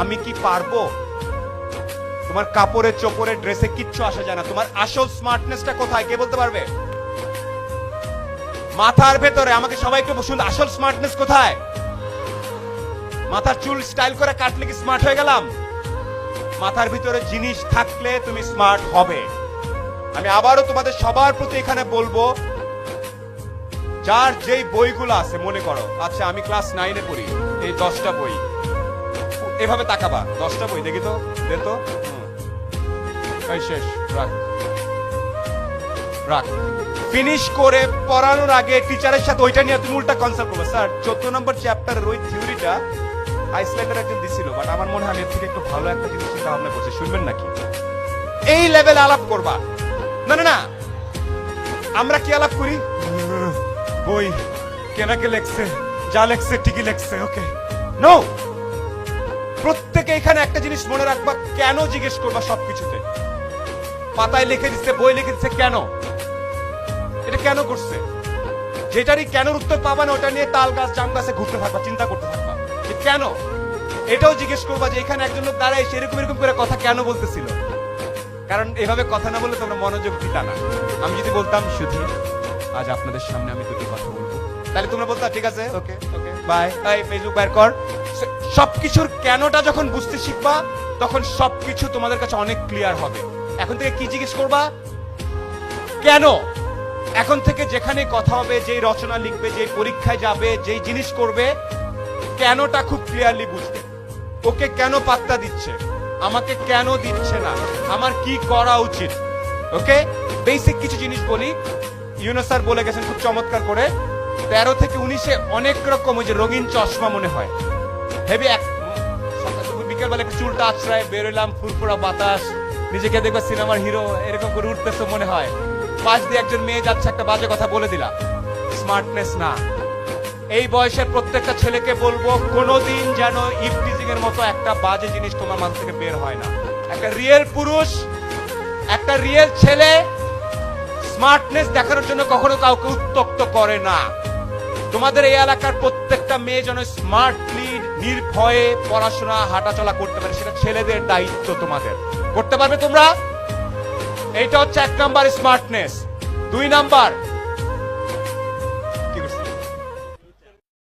আমি কি পারব? তোমার কাপড়ে, চোপড়ে, ড্রেসে কিচ্ছু আসা যায় না। তোমার আসল স্মার্টনেসটা কোথায়? কে বলতে পারবে? মাথার ভেতরে, আমাকে সবাই একটু বসুন, আসল স্মার্টনেস কোথায়? মাথার চুল স্টাইল করে কাটলে কি স্মার্ট হয়ে গেলাম? মাথার ভিতরে জিনিস থাকলে তুমি স্মার্ট হবে। আমি আবারও তোমাদের সবার প্রতি এখানে বলব, যার যেই বইগুলো আছে, মনে করো। আচ্ছা আমি ক্লাস নাইনে পড়ি, এই দশটা বই। এভাবে তাকাবা। দশটা বই, দেখি তো, দে তো। শেষ, রাখ। রাখ। ফিনিশ করে পড়ানোর আগে টিচারের সাথে ওইটা নিয়ে তুমি উল্টা কনসাল্ট করবে। স্যার চোদ্দ নম্বর চ্যাপ্টারের ওই থিওরিটা আইসল্যান্ডের একজন দিছিল বাট আমার মনে হয় আমি এর থেকে একটু ভালো একটা জিনিস চিন্তা ভাবনা করছি। শুনবেন নাকি? এই লেভেল আলাপ করবা। না না না। আমরা কি আলাপ করি? বই, কেনাকে লেখছে, যা লেখছে ঠিকই লেখছে ওকে নো প্রত্যেকে এখানে একটা জিনিস মনে রাখবা, কেন জিজ্ঞেস করবা সবকিছুতে? পাতায় লিখে দিচ্ছে বই লিখে দিচ্ছে কেন? এটা কেন করছে? যেটারই কেন উত্তর পাবা না, ওটা নিয়ে তাল গাছ, জাম গাছে ঘুরতে থাকবা, চিন্তা করতে থাকবা। যে কেন? এটাও জিজ্ঞেস করবা যে এখানে একজন লোক দাঁড়ায় সেরকম এরকম করে কথা কেন বলতেছিল? কারণ এভাবে কথা না বললে তোমরা মনোযোগ দিতা না। আমি যদি বলতাম শুধু আজ আপনাদের সামনে আমি দুটি কথা বলব। তাহলে তোমরা বলতা, ঠিক আছে, ওকে ওকে বাই এই ফেসবুক বের কর। সবকিছুর কেনটা যখন বুঝতে শিখবা, তখন সবকিছু তোমাদের কাছে অনেক ক্লিয়ার হবে। এখন থেকে কি জিজ্ঞেস করবা? কেন? এখন থেকে যেখানে কথা হবে, যেই রচনা লিখবে, যেই পরীক্ষায় যাবে, যেই জিনিস করবে, কেনটা খুব ক্লিয়ারলি বুঝবে। ওকে কেন পাত্তা দিচ্ছে? আমাকে কেন দিচ্ছে না? আমার কি করা উচিত? ওকে? বেসিক কিছু জিনিস বলি। ইউনো স্যার বলে গেছেন খুব চমৎকার করে, তেরো থেকে উনিশে অনেক রকম ওই যে রঙিন চশমা মনে হয়। হেভি এক বিকেলবেলা একটু চুলটা আছড়ায় বেরোলাম, ফুরফুরা বাতাস, নিজেকে দেখবে সিনেমার হিরো, এরকম করে উঠতেছে মনে হয়। পাশ দিয়ে একজন মেয়ে যাচ্ছে, একটা বাজে কথা বলে দিলা স্মার্টনেস না। এই বয়সের প্রত্যেকটা ছেলেকে বলব, কোনোদিন যেন ইফটিজিং এর মতো একটা বাজে জিনিস তোমার মাথা থেকে বের হয় না। একটা রিয়েল পুরুষ, একটা রিয়েল ছেলে স্মার্টনেস দেখানোর জন্য কখনো কাউকে উত্তক্ত করে না। তোমাদের এই এলাকার প্রত্যেকটা মেয়ে যেন স্মার্টলি নির্ভয়ে পড়াশোনা, হাঁটাচলা করতে পারে, সেটা ছেলেদের দায়িত্ব তোমাদের। করতে পারবে তোমরা? এইটা হচ্ছে এক নাম্বার স্মার্টনেস দুই নাম্বার